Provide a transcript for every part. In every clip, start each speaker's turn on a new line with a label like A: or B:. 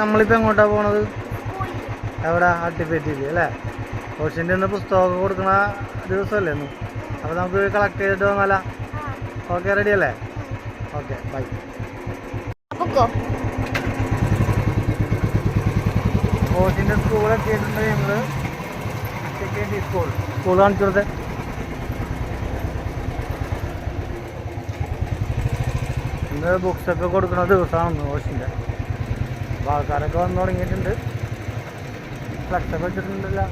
A: നമ്മളിപ്പോൾ എങ്ങോട്ടാ പോണത്? എവിടെ? അട്ടിപ്പറ്റിയില്ല അല്ലേ? ഓഷിന്റെ ഒന്ന് പുസ്തകമൊക്കെ കൊടുക്കണ ദിവസമല്ലേ ഒന്ന് അപ്പോൾ നമുക്ക് കളക്ട് ചെയ്തിട്ട് വന്നാല. ഓക്കെ റെഡി അല്ലേ? ഓക്കെ ബൈ
B: ഓഷിന്റെ
A: സ്കൂൾ സ്കൂളൊക്കെ ഞങ്ങൾ. ഞങ്ങൾ അട്ടിപ്പറ്റി സ്കൂൾ സ്കൂൾ കാണിച്ചു കൊടുത്തേ. ഇന്ന് ബുക്സൊക്കെ കൊടുക്കുന്ന ദിവസമാണ് ഓഷിന്റെ അപ്പോൾ ആൾക്കാരൊക്കെ വന്നു തുടങ്ങിയിട്ടുണ്ട്. ഫ്ലക്സൊക്കെ വെച്ചിട്ടുണ്ടല്ലോ.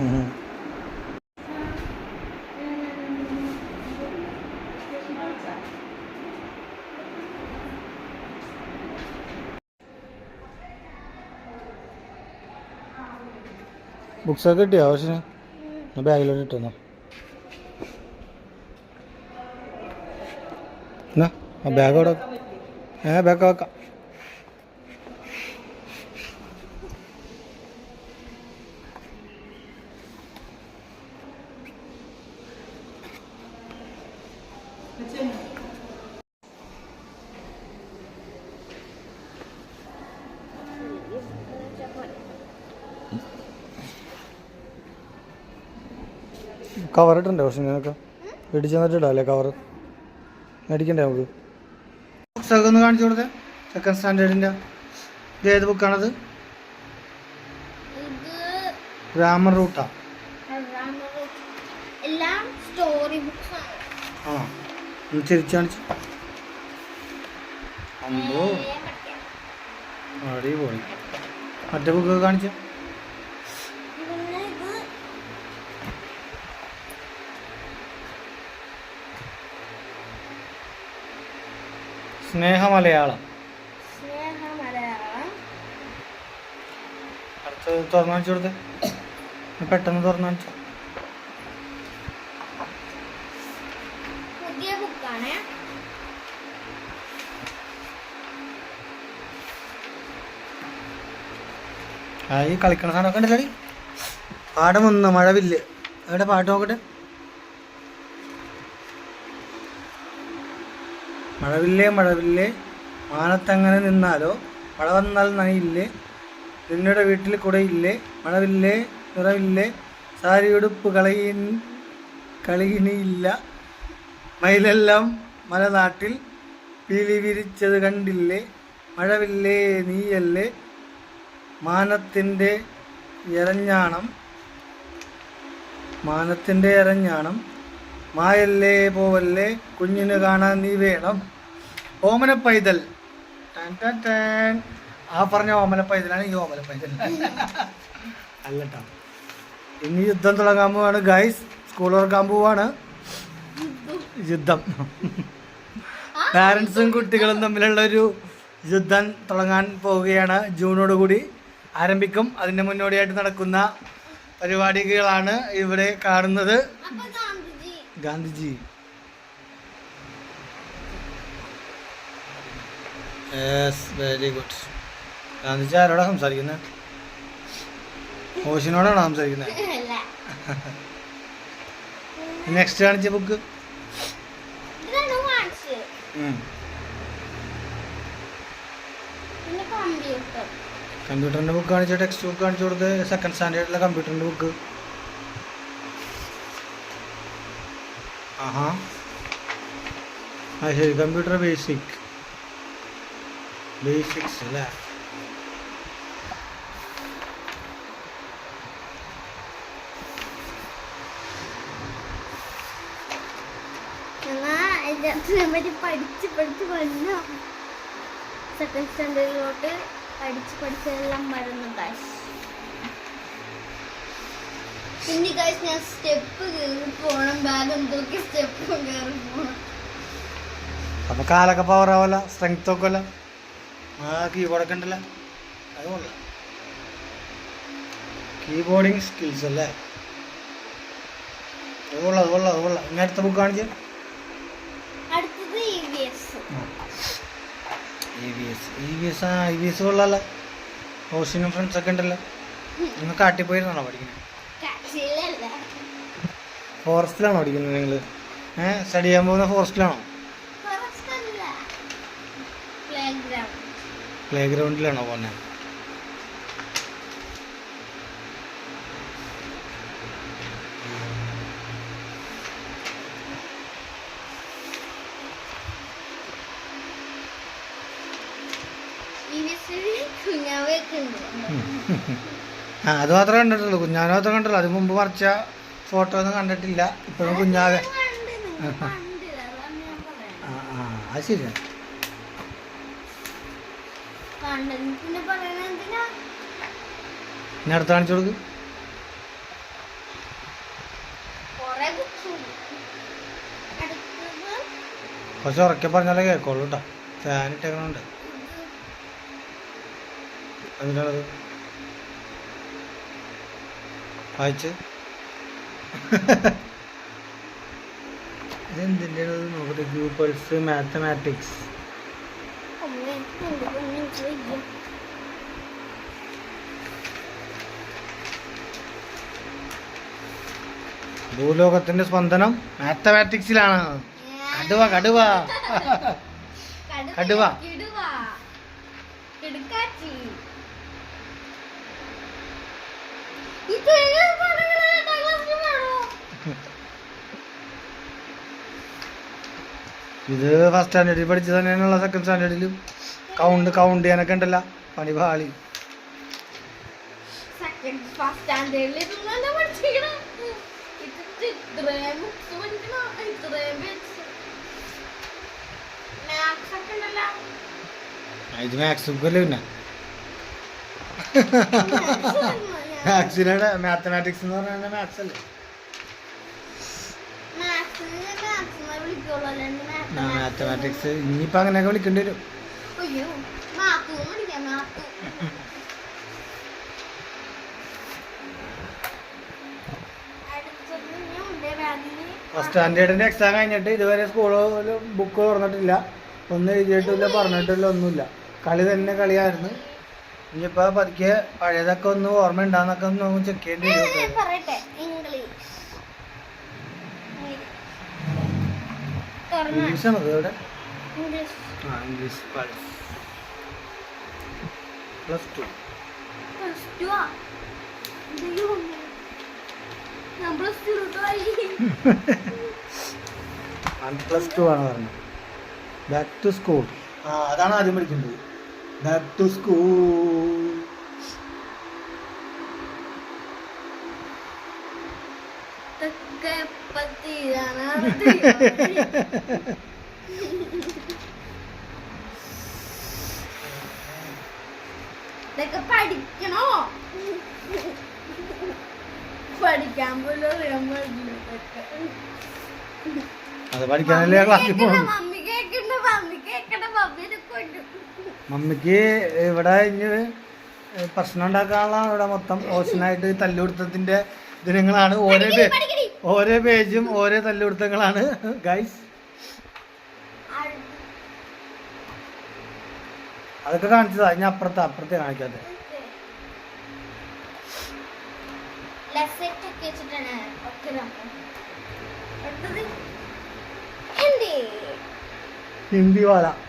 A: വെച്ചിട്ടുണ്ടല്ല ബുക്സൊക്കെ കിട്ടിയോ? ആവശ്യം ബാഗിലോട്ട് ഇട്ടുന്നോ എന്നാ? ആ ബാഗ് അവിടെ. ഏ ബാഗ് വെക്കാം. കവർ ഇട്ടുണ്ടോ പക്ഷെ നിനക്ക് ഇടിച്ചു തന്നിട്ട് ഇടാല്ലേ കവർ മേടിക്കണ്ടേ നമുക്ക്? ബുക്സൊക്കെ ഒന്ന് കാണിച്ചു കൊടുത്തേ. സെക്കൻഡ് സ്റ്റാൻഡേർഡിന്റെ ഇത് ഏത് ബുക്കാണത്
B: ഇത്
A: ഗ്രാമർ റൂട്ടാ
B: എല്ലാം സ്റ്റോറി ബുക്സ്
A: ആ ഒന്ന് തിരിച്ചു കാണിച്ചു. അമ്പോ. അടിപൊളി. മറ്റേ ബുക്കൊക്കെ കാണിച്ചു
B: പിന്നെ ഇത്
A: സ്നേഹ മലയാളം
B: സ്നേഹ മലയാളം
A: അടുത്ത് തുറന്നു കാണിച്ചു കൊടുത്തേ പെട്ടെന്ന് തുറന്നു കാണിച്ചു
B: പുതിയ ബുക്കാണ്.
A: ആ ഈ കളിക്കണ സാധനമൊക്കെ ഉണ്ടല്ലേ പാടമൊന്നും ഒന്ന് മഴവില്ല്. എവിടെ പാട്ട് നോക്കട്ടെ? മഴവില്ലേ മഴവില്ലേ. മാനത്തങ്ങനെ നിന്നാലോ? മഴ വന്നാൽ നനയില്ലേ? നിന്നയുടെ വീട്ടിൽ കുടയില്ലേ? മഴവില്ലേ നിറവില്ലേ? സാരിയുടുപ്പ് കളയി കളിയിനിയില്ല. മയിലെല്ലാം മലനാട്ടിൽ പീലി വിരിച്ചത് കണ്ടില്ലേ? മഴവില്ലേ നീയല്ലേ? മാനത്തിന്റെ എരഞ്ഞാണം. മാനത്തിന്റെ എരഞ്ഞാണം. മായല്ലേ പോവല്ലേ? കുഞ്ഞിന് കാണാൻ നീ വേണം. ഓമന പൈതൽ. ആ പറഞ്ഞ ഓമന പൈതലാണ് ഈ ഓമന പൈതൽ അല്ലട്ടോ ഇനി യുദ്ധം തുടങ്ങാൻ പോവാണ് ഗൈസ് സ്കൂൾ തുറക്കാൻ പോവാണ്. യുദ്ധം. പാരൻസും കുട്ടികളും തമ്മിലുള്ള ഒരു യുദ്ധം തുടങ്ങാൻ പോവുകയാണ്. ജൂണോട് കൂടി ആരംഭിക്കും. അതിന്റെ മുന്നോടിയായിട്ട് നടക്കുന്ന പരിപാടികളാണ് ഇവിടെ കാണുന്നത്.
B: Gandhiji.
A: Yes very good Gandhiji ആരോടാ സംസാരിക്കുന്നത് ഓഷിനോടാണോ സംസാരിക്കുന്നത് നെക്സ്റ്റ് കാണിച്ച ബുക്ക് കമ്പ്യൂട്ടറിന്റെ ബുക്ക് കാണിച്ച ടെക്സ്റ്റ് ബുക്ക് കാണിച്ചു കൊടുത്ത്? സെക്കൻഡ് സ്റ്റാൻഡേർഡിലെ കമ്പ്യൂട്ടറിന്റെ ബുക്ക് ആഹാ. ആ ശരി കമ്പ്യൂട്ടർ ബേസിക് ബേസിക്സ് അല്ലേ?
B: പറ്റി പഠിച്ച് പഠിച്ച് വന്നു. സെക്കൻഡ് സ്റ്റാൻഡേർഡിലോട്ട് പഠിച്ച് പഠിച്ചെല്ലാം വരുന്നു കാശ് പിന്നെ കാശ് ഞാൻ സ്റ്റെപ്പ് കയറി പോണം. ബാഗ് തൂക്കി സ്റ്റെപ്പ് കയറി പോണം.
A: അപ്പൊ കാലൊക്കെ പവർ ആവല്ല സ്ട്രെങ്ത് ഒക്കെ അല്ല. ആ കീബോർഡൊക്കെ ഉണ്ടല്ലോ? അത് കൊള്ളാം. കീബോർഡിങ് സ്കിൽസ് അല്ലേ? അത് കൊള്ളാം അത് കൊള്ളാം അത് കൊള്ളാം. ഇനി അടുത്ത ബുക്ക് കാണിച്ച്
B: അടുത്തത് E V S
A: E V S E V S ആ ഇ വി എസ് കൊള്ളാമല്ലോ ഓഷിനും ഫ്രണ്ട്സൊക്കെ ഉണ്ടല്ലോ? നിങ്ങൾ കാട്ടിപ്പോയിരുന്നാണോ പഠിക്കുന്നത് ഫോറസ്റ്റിലാണോ പഠിക്കുന്നത് നിങ്ങൾ ഏഹ് സ്റ്റഡി ചെയ്യാൻ പോകുന്ന ഫോറസ്റ്റിലാണോ. പ്ലേ ഗ്രൗണ്ടിലാണോ പോകുന്നത്
B: ഉണ്ട്.
A: ആ അത് മാത്രമേ കണ്ടിട്ടുള്ളൂ. കുഞ്ഞാൻ മാത്രമേ കണ്ടിട്ടുള്ളൂ. അതിന് മുമ്പ് മറിച്ച ഫോട്ടോ ഒന്നും കണ്ടിട്ടില്ല ഇപ്പോഴും
B: പറയുന്നത്.
A: ആ ആ അത് ശരിയാണ്? ഇനി അടുത്ത് കാണിച്ചു കൊടുക്ക് കുറച്ച് ഉറക്കെ പറഞ്ഞാലേ കേൾക്കുള്ളൂ കേട്ടോ ഫാൻ ഇട്ടേക്കണുണ്ട്. അതിനുള്ളത് വായിച്ച് ഇതെന്തിന്റെ നോക്കട്ടെ ഗ്രൂപ്പൾസ് മാത്തമാറ്റിക്സ്? ഭൂലോകത്തിന്റെ സ്പന്ദനം മാത്തമാറ്റിക്സിലാണ് കടുവ കടുവ കടുവ.
B: ഇത് ഏത് പടങ്ങളാ എട്ടാം ക്ലാസ്സിൽ വേണോ?
A: ഇത് ഫസ്റ്റ് സ്റ്റാൻഡേർഡിൽ പഠിച്ചത് തന്നെയാണുള്ള സെക്കൻഡ് സ്റ്റാൻഡേർഡിലും കൗണ്ട് കൗണ്ട് ചെയ്യാനൊക്കെ ഉണ്ടല്ല. പണി പാളി.
B: ഇത്
A: മാത്സ് ബുക്കല്ലേ പിന്നെ. മാത്സിലെ മാത്തമാറ്റിക്സ് എന്ന് പറഞ്ഞാൽ മാത്സ് അല്ലേ? മാത്തമാറ്റിക്സ് ഇനിയിപ്പോ അങ്ങനെയൊക്കെ വിളിക്കേണ്ടി വരും. ഫസ്റ്റ് സ്റ്റാൻഡേർഡിന്റെ എക്സാം കഴിഞ്ഞിട്ട് ഇതുവരെ സ്കൂളിൽ ബുക്ക് തുറന്നിട്ടില്ല. ഒന്നും എഴുതിയിട്ടില്ല പറഞ്ഞിട്ടില്ല ഒന്നുമില്ല. കളി തന്നെ കളിയായിരുന്നു. ഇനിയിപ്പോ പതുക്കെ പഴയതൊക്കെ ഒന്ന് ഓർമ്മ ഉണ്ടാന്നൊക്കെ ഒന്ന് ചെക്ക് ചെയ്യേണ്ടി വരും. ഇവിടെ ആ English plus two
B: plus two
A: ആണ് പറഞ്ഞത്. ബാക്ക് ടു സ്കൂൾ ആ അതാണ് ആദ്യം പഠിക്കേണ്ടത്. ബാക്ക് ടു സ്കൂൾ
B: ഇതൊക്കെ പഠിക്കണോ പഠിക്കാൻ പോലും അറിയാൻ പാടില്ല.
A: അത് പഠിക്കാനല്ലേ ക്ലാസ്സിൽ
B: കൊല്ലും.
A: മമ്മിക്ക് ഇവിടെ ഇനി പ്രശ്നം ഉണ്ടാക്കാനുള്ള ഇവിടെ മൊത്തം ഓഷനായിട്ട് തല്ലുപിടുത്തത്തിന്റെ ദിനങ്ങളാണ് ഓരോ. ഓരോ പേജും ഓരോ തല്ലുപിടുത്തങ്ങളാണ്. ഗൈസ് അതൊക്കെ കാണിച്ചതാ. ഞാൻ അപ്പുറത്തെ അപ്പുറത്തെ കാണിക്കാതെ
B: ലെഫ്റ്റ് ഒക്കെ ഒക്കെ ഇതാക്കുന്നത്. അടുത്തത് ഹിന്ദി
A: ഹിന്ദി വാല.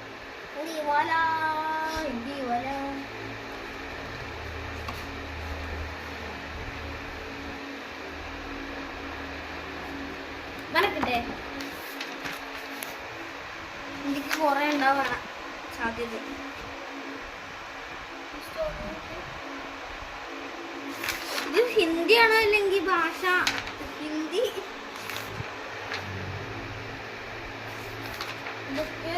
B: കുറെ ഉണ്ടാവാണ് സാധ്യത. ഇത് ഹിന്ദിയാണോ അല്ലെങ്കിൽ ഭാഷ? ഹിന്ദി. ഇതൊക്കെ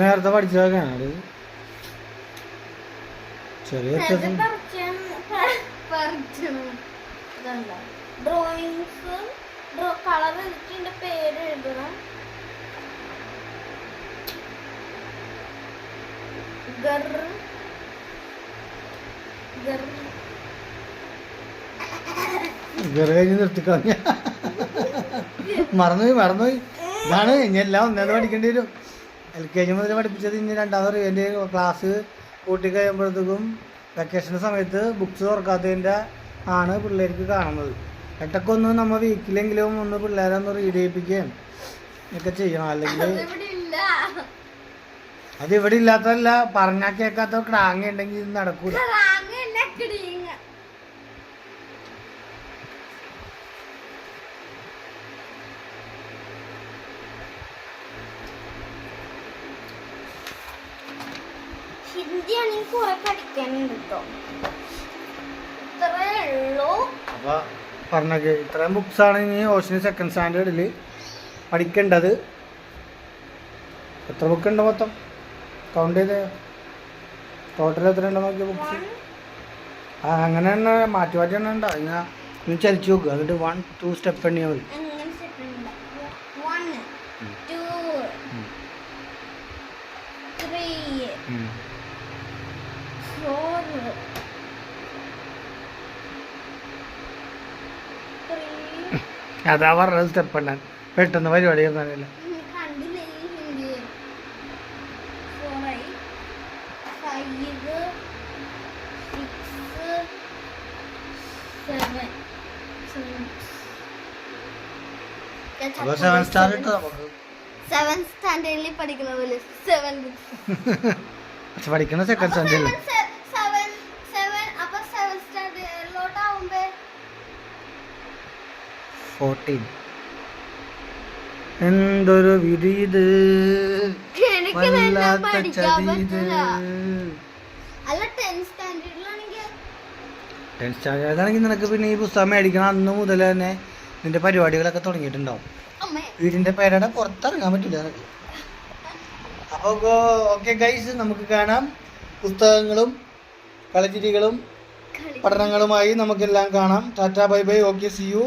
A: നേരത്തെ പഠിച്ചതൊക്കെയാണ് അത് ചെറിയ വ്യത്യാസം
B: ഡ്രോയിങ്സ് കളർ പേര് എഴുതണം. ഗർ ഗർ
A: വേറെ കഴിഞ്ഞ് നിർത്തിക്കളഞ്ഞ മറന്നുപോയി മറന്നുപോയി. ഇതാണ് ഇനി എല്ലാം ഒന്നേന്ന് പഠിക്കേണ്ടി വരും. എൽ കെ ജി മുതൽ പഠിപ്പിച്ചത് ഇനി രണ്ടാമത് ക്ലാസ് കൂട്ടി കഴിയുമ്പോഴത്തേക്കും വെക്കേഷന്റെ സമയത്ത് ബുക്ക്സ് തുറക്കാത്തതിന്റെ ആണ് പിള്ളേർക്ക് കാണുന്നത്. ഇടയ്ക്കൊക്കെ ഒന്ന് നമ്മൾ വീക്കിലെങ്കിലും ഒന്ന് പിള്ളേരെ ഒന്ന് റീഡ് ചെയ്യിപ്പിക്കുകയും ഒക്കെ ചെയ്യണം. അല്ലെങ്കിൽ അത് ഇവിടെ ഇല്ലാത്തതല്ല പറഞ്ഞാൽ കേൾക്കാത്ത ക്രാങ്ങ ഉണ്ടെങ്കിൽ ഇത് നടക്കൂല
B: കറാങ്ങ എന്നെ കിടിങ്ങ ഹിന്ദി കുറെ പഠിക്കാനുണ്ട് കേട്ടോ ഇത്രേ ഉള്ളൂ.
A: അപ്പൊ പറഞ്ഞത് ഇത്രയും ആണ് ഇനി ഓഷന് സെക്കൻഡ് സ്റ്റാൻഡേർഡിൽ പഠിക്കേണ്ടത്. എത്ര ബുക്ക് ഉണ്ട് മൊത്തം? കൗണ്ട് ചെയ്ത്. ടോട്ടൽ എത്ര ഉണ്ട് നോക്കിയ ബുക്സ് ആ അങ്ങനെ തന്നെ മാറ്റി മാറ്റി തന്നെ ഉണ്ടാവും. ഇങ്ങനെ ചലിച്ചു നോക്കുക എന്നിട്ട് വൺ ടു സ്റ്റെപ്പ് എണ്ണിയാൽ മതി
B: അങ്ങനെ second one two three three
A: അതാ പറഞ്ഞത് സ്റ്റെപ്പ് എണ്ണാൻ പെട്ടെന്ന് പരിപാടി
B: ഒന്നുമില്ല സെവൻ സ്റ്റാൻഡേർഡിൽ പഠിക്കുന്ന പോലെ. സെവൻ
A: പഠിക്കുന്ന സെക്കൻഡ് സ്റ്റാൻഡേർഡിൽ
B: സെവൻ സെവൻ അപ്പൊ സെവൻ സ്റ്റാൻഡേർഡിലോട്ടാവുമ്പോ
A: ഫോർട്ടീൻ എന്തൊരു വിധി ഇത് വല്ലാത്ത ചതി ഇത്
B: ടെൻ സ്റ്റാൻഡേർഡിലാണെങ്കിൽ
A: നിനക്ക് പിന്നെ ഈ പുസ്തകം മേടിക്കണം അന്ന് മുതൽ തന്നെ നിന്റെ പരിപാടികളൊക്കെ തുടങ്ങിയിട്ടുണ്ടാവും. വീടിന്റെ പേരുടെ പുറത്തിറങ്ങാൻ പറ്റില്ല നിനക്ക്. അപ്പോൾ ഓക്കെ ഗൈസ് നമുക്ക് കാണാം പുസ്തകങ്ങളും കളിച്ചിരികളും പഠനങ്ങളുമായി നമുക്കെല്ലാം കാണാം. Tata bye bye okay see you